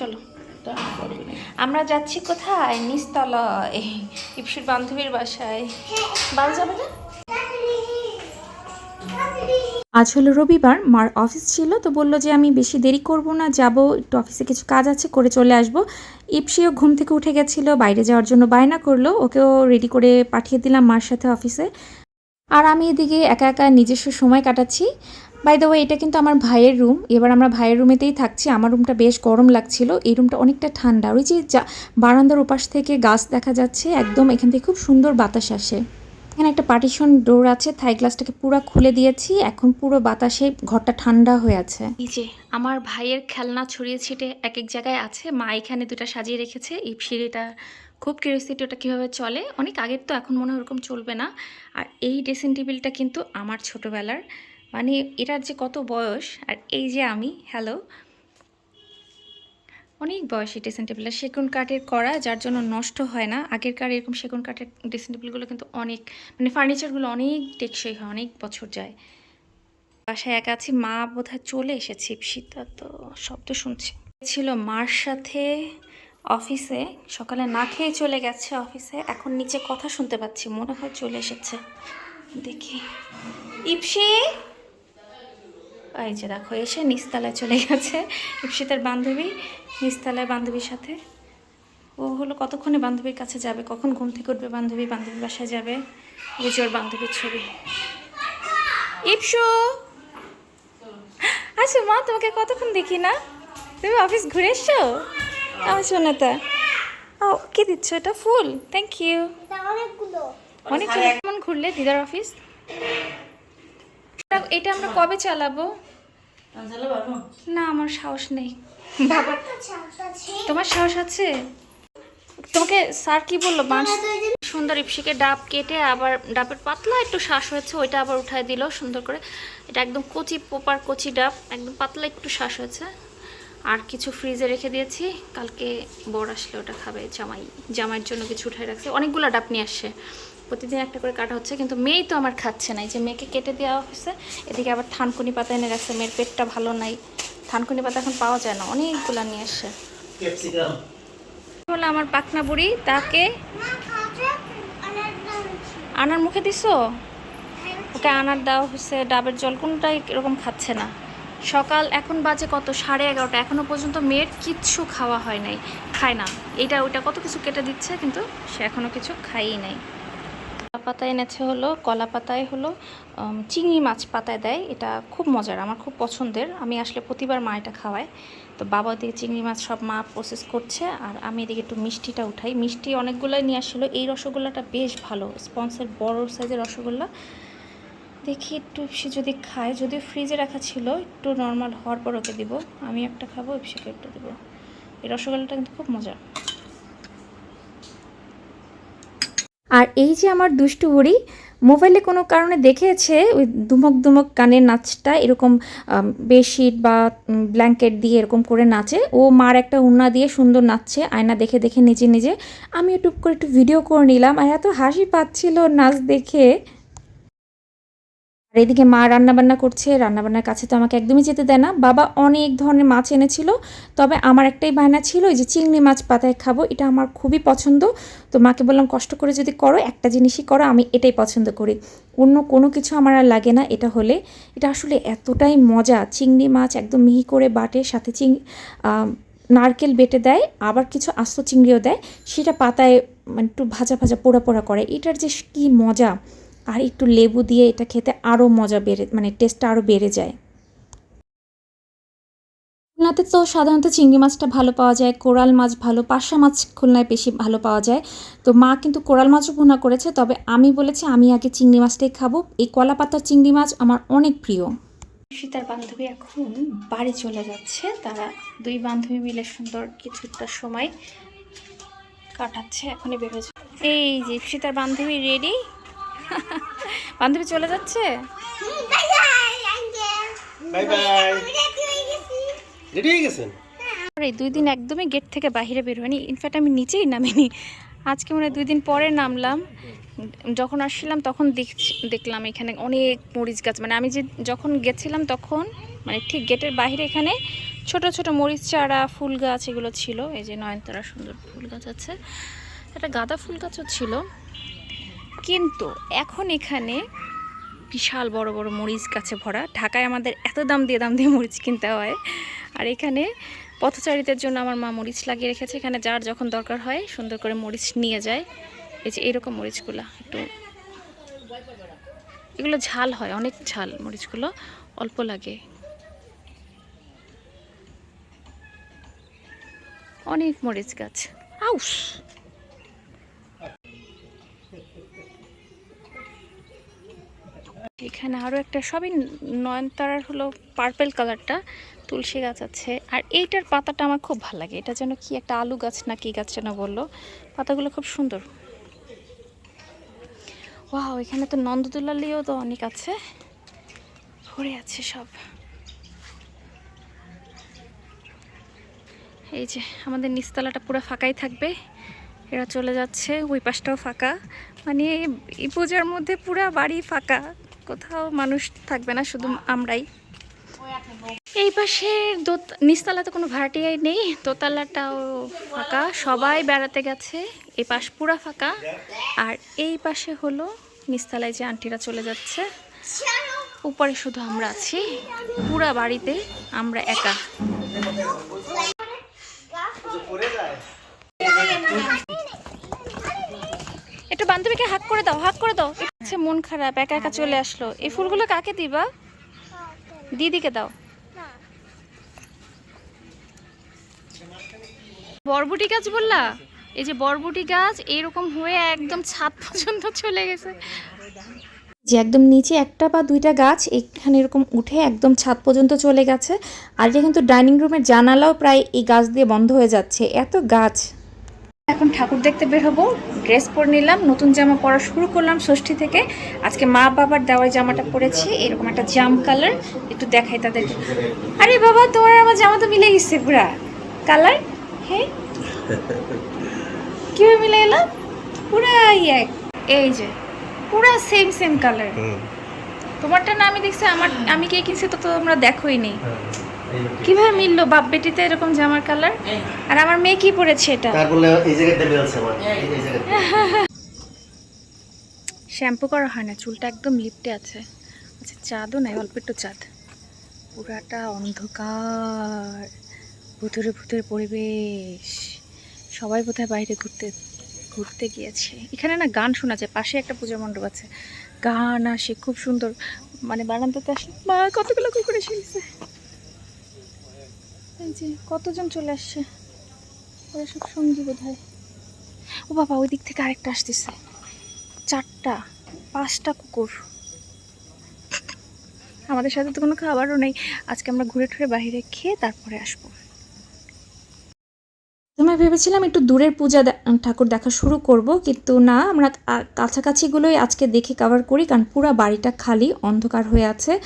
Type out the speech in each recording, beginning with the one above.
চলো, আমরা যাচ্ছি কোথায়? নিস্তলায় ইপসির বান্ধবীর বাসায়। বাল যাবে না? আজ হলো রবিবার, মার অফিস ছিল, তো বলল যে আমি বেশি দেরি করব না, যাব, একটু অফিসে কিছু কাজ আছে, করে চলে আসব। ইপসিও ঘুম থেকে উঠে গেছিল, বাইরে যাওয়ার জন্য বায়না করল, ওকেও রেডি করে পাঠিয়ে দিলাম মার সাথে অফিসে। আর আমি এদিকে একা একা নিজস্ব সময় কাটাচ্ছি। বাই দ্য ওয়ে এটা কিন্তু আমার ভাইয়ের রুম এবার আমরা ভাইয়ের রুমেতেই থাকছি। আমার রুমটা বেশ গরম লাগছিল। এই রুমটা অনেকটা ঠান্ডা। ওই যে বারান্দার ওপাশ থেকে গাছ দেখা যাচ্ছে। একদম এখান থেকে খুব সুন্দর বাতাস আসে। এখানে একটা পার্টিশন ডোর আছে। থাই গ্লাসটাকে পুরো খুলে দিয়েছি। এখন পুরো বাতাসে ঘরটা ঠান্ডা হয়ে আছে। এই যে, আমার ভাইয়ের খেলনা ছড়িয়ে ছিটে এক এক জায়গায় আছে। মা এখানে দুটা সাজিয়ে রেখেছে। ইপসির এটা খুব কিউরিয়াসিটি ওটা কীভাবে চলে? অনেক আগের তো, এখন মনে হয় ওরকম চলবে না। আর এই ড্রেসিং টেবিলটা কিন্তু আমার ছোটোবেলার। মানে এটার যে কত বয়স, আর এই যে আমি হ্যালো অনেক বয়স ড্রেসিং টেবিলটা সেগুন কাঠের করা যার জন্য নষ্ট হয় না। আগেরকার এরকম সেগুন কাঠের ড্রেসিং টেবিলগুলো কিন্তু অনেক মানে ফার্নিচারগুলো অনেক টেকসই হয়, অনেক বছর যায়। বাসায় একা আছি, মা বোধহয় চলে এসেছে শীতা তো শব্দ শুনছে। ছিল মার সাথে অফিসে, সকালে না খেয়ে চলে গেছে অফিসে, এখন নিচে কথা শুনতে পাচ্ছি, মনে হয় চলে এসেছে। দেখি। ইপসি এই যে দেখো এসে নিস্তালায় চলে গেছে। ইপসিতার বান্ধবী নিস্তালায় বান্ধবীর সাথে। ও হলো কতক্ষণে বান্ধবীর কাছে যাবে? কখন ঘুম থেকে উঠবে বান্ধবী? বান্ধবীর বাসায় যাবে? ওই যে ওর বান্ধবীর ছবি। ইপসু! আচ্ছা মা তোমাকে কতক্ষণ দেখি না? তুমি অফিস ঘুরে এসছো? আমার সোনাটা ও কি দিচ্ছ এটা? ফুল? থ্যাংক ইউ অনেক কেমন ঘুরলে দিদার অফিস? এটা আমরা কবে চালাবো? না আমার সাহস নেই। বাবা। তোমার সাহস আছে? তোমাকে স্যার কি বলল? বাঁশ সুন্দর ইপসিকে ডাব কেটে আবার ডাবের পাতলা একটু শ্বাস হয়েছে ওইটা আবার উঠায় দিল সুন্দর করে। এটা একদম কচি পোপার কচি ডাব একদম পাতলা একটু শ্বাস হয়েছে। আর কিছু ফ্রিজে রেখে দিয়েছি। কালকে বর আসলে ওটা খাবে জামাই জামাইয়ের জন্য কিছু উঠায় রাখছে। অনেকগুলো ডাব নিয়ে আসছে। প্রতিদিন একটা করে কাটা হচ্ছে কিন্তু মেয়েই তো আমার খাচ্ছে না। যে মেয়েকে কেটে দেওয়া হয়েছে এদিকে আবার থানকুনি পাতা এনে রাখছে মেয়ের পেটটা ভালো নাই। থানকুনি পাতা এখন পাওয়া যায় না অনেকগুলো নিয়ে আসছে হলো আমার পাকনা বুড়ি তাকে আনার মুখে দিছো? ওকে আনার দেওয়া হচ্ছে ডাবের জল কোনটাই এরকম খাচ্ছে না। সকাল এখন বাজে কত? সাড়ে এগারোটা। এখনও পর্যন্ত মেয়ের কিচ্ছু খাওয়া হয় নাই খায় না। এইটা ওইটা কত কিছু কেটে দিচ্ছে কিন্তু সে এখনও কিছু খাইই নাই। পাতায় এনেছে হলো কলা পাতায় হলো চিংড়ি মাছ পাতায় দেয়, এটা খুব মজার, আমার খুব পছন্দের। আমি আসলে প্রতিবার মা এটা খাওয়ায়। তো বাবা দিয়ে চিংড়ি মাছ সব মা প্রসেস করছে, আর আমি এদিকে একটু মিষ্টিটা উঠাই। মিষ্টি অনেকগুলোই নিয়ে আসছিল এই রসগোল্লাটা বেশ ভালো, স্পন্সের বড় সাইজের রসগোল্লা। দেখি একটু সে যদি খায় যদি ফ্রিজে রাখা ছিল, একটু নর্মাল হওয়ার পর ওকে দিব। আমি একটা খাব ইপসিকে একটু দেবো। এই রসগোল্লাটা কিন্তু খুব মজা আর এই যে আমার দুষ্টু বুড়ি, মোবাইলে কোনো কারণে দেখেছে ওই দুমক দুমক কানের নাচটা, এরকম বেডশিট বা ব্ল্যাঙ্কেট দিয়ে এরকম করে নাচে। ও মার একটা উন্না দিয়ে সুন্দর নাচছে, আয়না দেখে দেখে নিজে নিজে। আমি ইউটিউব করে একটু ভিডিও করে নিলাম, আর এত হাসি পাচ্ছিল নাচ দেখে। আর এদিকে মা রান্নাবান্না করছে, রান্নাবান্নার কাছে তো আমাকে একদমই যেতে দেয় না। বাবা অনেক ধরনের মাছ এনেছিল, তবে আমার একটাই বায়না ছিল যে চিংড়ি মাছ পাতায় খাব, এটা আমার খুবই পছন্দ। তো মাকে বললাম, কষ্ট করে যদি করো, একটা জিনিসই করো, আমি এটাই পছন্দ করি। অন্য কোনো কিছু আমার আর লাগে না এটা হলে। এটা আসলে এতটাই মজা, চিংড়ি মাছ একদম মিহি করে বাটে, সাথে চিং নারকেল বেটে দেয়, আবার কিছু আস্ত চিংড়িও দেয়, সেটা পাতায় মানে একটু ভাজা ভাজা পোড়া পোড়া করে। এটার যে কী মজা! আর একটু লেবু দিয়ে এটা খেতে আরও মজা বেড়ে মানে টেস্টটা আরও বেড়ে যায়। খুলনাতে তো সাধারণত চিংড়ি মাছটা ভালো পাওয়া যায়, কোরাল মাছ ভালো পাশা মাছ খুলনায় বেশি ভালো পাওয়া যায়। তো মা কিন্তু কোরাল মাছও ভুনা করেছে, তবে আমি বলেছি আমি আগে চিংড়ি মাছটাই খাব। এই কলা পাতার চিংড়ি মাছ আমার অনেক প্রিয়। সীতার বান্ধবী এখন বাড়ি চলে যাচ্ছে। তারা দুই বান্ধবী মিলে সুন্দর কিছুটা সময় কাটাচ্ছে, এখনই বেরো এই যে সীতার বান্ধবী রেডি বান্ধবী চলে যাচ্ছে? রেডি হয়ে গেছেন এই দুই দিন একদমই গেট থেকে বাইরে বের হয়নি। ইনফ্যাক্ট আমি নিচেই নামিনি। আজকে মনে হয় দুই দিন পরে নামলাম। যখন আসছিলাম তখন দেখলাম এখানে অনেক মরিচ গাছ। মানে আমি যে যখন গেছিলাম তখন মানে ঠিক গেটের বাইরে এখানে ছোট ছোট মরিচ চারা ফুল গাছ এগুলো ছিল। এই যে নয়নতারা সুন্দর ফুল গাছ আছে। একটা গাঁদা ফুল গাছও ছিল। কিন্তু এখন এখানে বিশাল বড় বড় মরিচ গাছে ভরা। ঢাকায় আমাদের এত দাম দিয়ে দাম দিয়ে মরিচ কিনতে হয়। আর এখানে পথচারীদের জন্য আমার মা মরিচ লাগিয়ে রেখেছে। এখানে যার যখন দরকার হয় সুন্দর করে মরিচ নিয়ে যায়। এই যে এইরকম মরিচগুলো একটু এগুলো ঝাল হয়, অনেক ঝাল মরিচগুলো, অল্প লাগে। অনেক মরিচ গাছ। আউস! এখানে আরও একটা, সবই নয়নতারার হলো পার্পেল কালারটা তুলসী গাছ আছে। আর এইটার পাতাটা আমার খুব ভালো লাগে। এটা যেন কি একটা আলু গাছ না কি গাছ যেন বলল। পাতাগুলো খুব সুন্দর। ওয়াও, এখানে তো নন্দদুলালিও তো অনেক আছে। ভরে আছে সব। এই যে, আমাদের নিচতলাটা পুরো ফাঁকাই থাকবে। এরা চলে যাচ্ছে, ওই পাশটাও ফাঁকা। মানে এই পূজার মধ্যে পুরা বাড়ি ফাঁকা। কোথাও মানুষ থাকবে না, শুধু আমরাই। এই পাশে দোত, নিচতলাতে কোনো ভাড়াটিয়াই নেই, দোতলাটাও ফাঁকা, সবাই বেড়াতে গেছে এই পাশ পুরা ফাঁকা। আর এই পাশে হলো, নিচতলায় যে আন্টিরা চলে যাচ্ছে, উপরে শুধু আমরা আছি, পুরা বাড়িতে আমরা একা। একটু বান্ধবীকে হাক করে দাও হাক করে দাও। আচ্ছা মন খারাপ একা একা চলে আসলো। এই ফুলগুলো কাকে দিবা? দিদিকে দাও। বরবটি গাছ বললা? এই যে বরবটি গাছ এরকম হয়ে একদম ছাদ পর্যন্ত চলে গেছে। যে একদম নিচে একটা বা দুইটা গাছ এখানে এরকম উঠে একদম ছাদ পর্যন্ত চলে গেছে। আর যে কিন্তু ডাইনিং রুমের জানালাও প্রায় এই গাছ দিয়ে বন্ধ হয়ে যাচ্ছে। এত গাছ। এখন ঠাকুর দেখতে বের হব। ড্রেস পরে নিলাম নতুন জামা পরা শুরু করলাম ষষ্ঠী থেকে। আজকে মা বাবার দেওয়ার জামাটা পরেছি এরকম একটা জাম কালার একটু দেখাই তাদেরকে। আরে বাবা তোমার আমার জামা তো মিলে গেছে পুরা। কালার? হ্যাঁ কীভাবে মিলে গেল পুরা এক। এই যে পুরা সেম সেম কালার তোমারটা না আমি দেখছি আমার আমি কে কিনছি তো তোমরা দেখোই নেই কীভাবে মিললো? বাপ বেটিতে এরকম জামার কালার? আর আমার মেয়ে কি পরেছে এটা? শ্যাম্পু করা হয় না চুলটা একদম লিপটে আছে। আচ্ছা চাঁদও নাই অল্প একটু চাঁদ। পুরাটা অন্ধকার ভুতুরে ভুতুরে পরিবেশ। সবাই বোধহয় বাইরে ঘুরতে ঘুরতে গিয়েছে। এখানে না গান শোনা যায় পাশে একটা পূজা মণ্ডপ আছে। গান আসে খুব সুন্দর। মানে বারান্দাতে আসে মা কতগুলো কুকুর এসে এই যে কতজন চলে আসছে? ওরা সব সঙ্গী বোধ হয় ও বাবা, ওই দিক থেকে আরেকটা আসতেছে। চারটা, পাঁচটা কুকুর। আমাদের সাথে তো কোনো খাবারও নেই। আজকে আমরা ঘুরে ঠুরে বাহিরে খেয়ে তারপরে আসব। ভেবেছিলাম একটু দূরের পূজা ঠাকুর দেখা শুরু করব, কিন্তু না, আমরা কাছাকাছিগুলোই আজকে দেখে কভার করি, কারণ পুরো বাড়িটা খালি, অন্ধকার হয়ে আছে।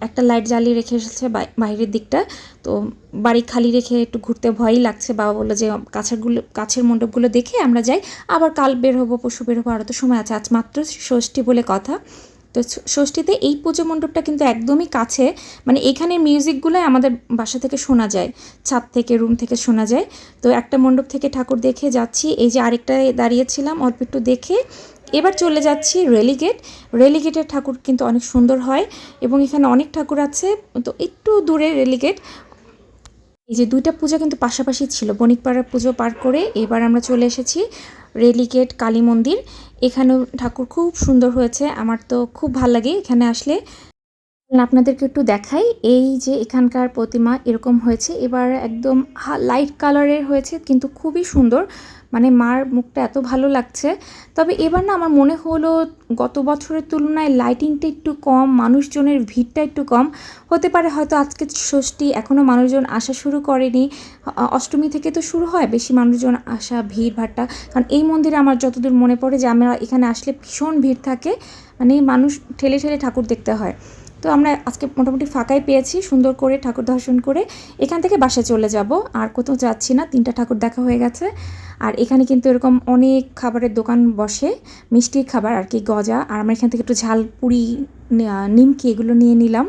একটা লাইট জ্বালিয়ে রেখে এসেছে বাই- বাইরের দিকটা। তো বাড়ি খালি রেখে একটু ঘুরতে ভয়ই লাগছে। বাবা বলল যে কাছেরগুলো কাছের মণ্ডপগুলো দেখে আমরা যাই। আবার কাল বের হব পশু বের হব, আরও তো সময় আছে। আজ মাত্র ষষ্ঠী বলে কথা। তো ষষ্ঠীতে এই পুজো মণ্ডপটা কিন্তু একদমই কাছে। মানে এখানে মিউজিকগুলোই আমাদের বাসা থেকে শোনা যায়, ছাদ থেকে, রুম থেকে শোনা যায়। তো একটা মণ্ডপ থেকে ঠাকুর দেখে যাচ্ছি, এই যে আরেকটায় দাঁড়িয়েছিলাম অল্প একটু দেখে। এবার চলে যাচ্ছি রেলিগেট। রেলিগেটের ঠাকুর কিন্তু অনেক সুন্দর হয় এবং এখানে অনেক ঠাকুর আছে, তো একটু দূরে রেলিগেট। এই যে দুইটা পূজা কিন্তু পাশাপাশি ছিল, বণিকপাড়ার পুজো পার করে। এবার আমরা চলে এসেছি রেলিগেট কালী মন্দির। এখানেও ঠাকুর খুব সুন্দর হয়েছে। আমার তো খুব ভালো লাগে এখানে আসলে। আপনাদেরকে একটু দেখাই। এই যে এখানকার প্রতিমা এরকম হয়েছে। এবার একদম লাইট কালারের হয়েছে, কিন্তু খুবই সুন্দর। মানে মার মুখটা এত ভালো লাগছে। তবে এবার না আমার মনে হলো গত বছরের তুলনায় লাইটিংটা একটু কম, মানুষজনের ভিড়টা একটু কম। হতে পারে হয়তো আজকে ষষ্ঠী এখনও মানুষজন আসা শুরু করেনি। অষ্টমী থেকে তো শুরু হয় বেশি মানুষজন আসা, ভিড় ভাট্টা। কারণ এই মন্দিরে আমার যতদূর মনে পড়ে যে আমরা এখানে আসলে ভীষণ ভিড় থাকে। মানে মানুষ ঠেলে ঠেলে ঠাকুর দেখতে হয়। তো আমরা আজকে মোটামুটি ফাঁকাই পেয়েছি, সুন্দর করে ঠাকুর দর্শন করে। এখান থেকে বাসায় চলে যাব। আর কোথাও যাচ্ছি না, তিনটা ঠাকুর দেখা হয়ে গেছে। আর এখানে কিন্তু এরকম অনেক খাবারের দোকান বসে মিষ্টি খাবার আর কি, গজা। আর আমরা এখান থেকে একটু ঝাল পুরি নিমকি এগুলো নিয়ে নিলাম।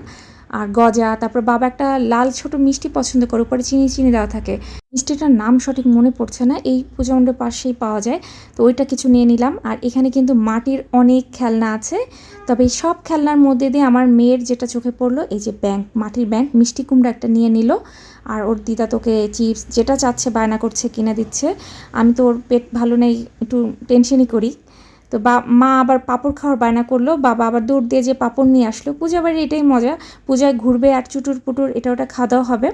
আর গজা, তারপর বাবা একটা লাল ছোট মিষ্টি পছন্দ করে, উপরে চিনি চিনি দেওয়া থাকে। মিষ্টিটার নাম সঠিক মনে পড়ছে না, এই পূজা মণ্ডপের পাশেই পাওয়া যায়। তো ওইটা কিছু নিয়ে নিলাম। আর এখানে কিন্তু মাটির অনেক খেলনা আছে। তবে এই সব খেলনার মধ্যে দিয়ে আমার মেয়ের যেটা চোখে পড়ল, এই যে ব্যাংক মাটির ব্যাংক মিষ্টি কুমড়া একটা নিয়ে নিল। আর ওর দিদা তোকে চিপস, যেটা চাচ্ছে, বায়না করছে, কিনে দিচ্ছে। আমি তো ওর পেট ভালো নেই, একটু টেনশনই করি। তো বা, মা আবার পাঁপড় খাওয়ার বায়না করল, বাবা আবার দৌড় দিয়ে যে পাঁপড় নিয়ে আসলো। পূজা বাড়ি এটাই মজা পূজায় ঘুরবে আর চুটুর পুটুর, এটা ওটা খাওয়া দাওয়া হবে।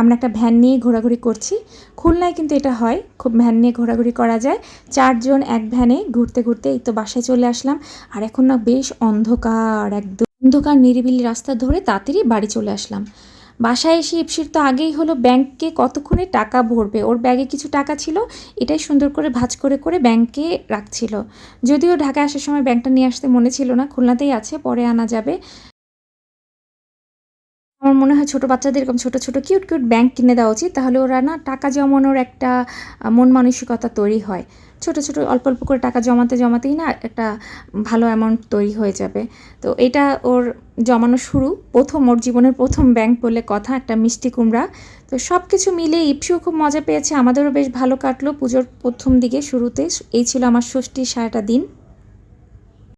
আমরা একটা ভ্যান নিয়ে ঘোরাঘুরি করছি, খুলনায় কিন্তু এটা হয়, খুব ভ্যান নিয়ে ঘোরাঘুরি করা যায়। চারজন এক ভ্যানে ঘুরতে ঘুরতে এই তো বাসায় চলে আসলাম, আর এখন না বেশ অন্ধকার, একদম অন্ধকার নিরিবিলি রাস্তা ধরে তাড়াতাড়ি বাড়ি চলে আসলাম। বাসায় এসে ইপসির তো আগেই হলো ব্যাংকে কতক্ষণে টাকা ভরবে? ওর ব্যাগে কিছু টাকা ছিল, এটাই সুন্দর করে ভাজ করে করে ব্যাংকে রাখছিল। যদিও ঢাকায় আসার সময় ব্যাংকটা নিয়ে আসতে মনে ছিল না, খুলনাতেই আছে, পরে আনা যাবে। আমার মনে হয় ছোটো বাচ্চাদের এরকম ছোটো ছোটো কিউট কিউট ব্যাংক কিনে দেওয়া উচিত। তাহলে ওরা না টাকা জমানোর একটা মন মানসিকতা তৈরি হয়। ছোটো ছোটো অল্প অল্প করে টাকা জমাতে জমাতেই না একটা ভালো অ্যামাউন্ট তৈরি হয়ে যাবে। তো এটা ওর জমানো শুরু। প্রথম, ওর জীবনের প্রথম ব্যাংক বলে কথা, একটা মিষ্টি কুমড়া। তো সব কিছু মিলে ইপসিও খুব মজা পেয়েছে। আমাদেরও বেশ ভালো কাটলো পুজোর প্রথম দিকে শুরুতে। এই ছিল আমার ষষ্ঠীর সারাটা দিন।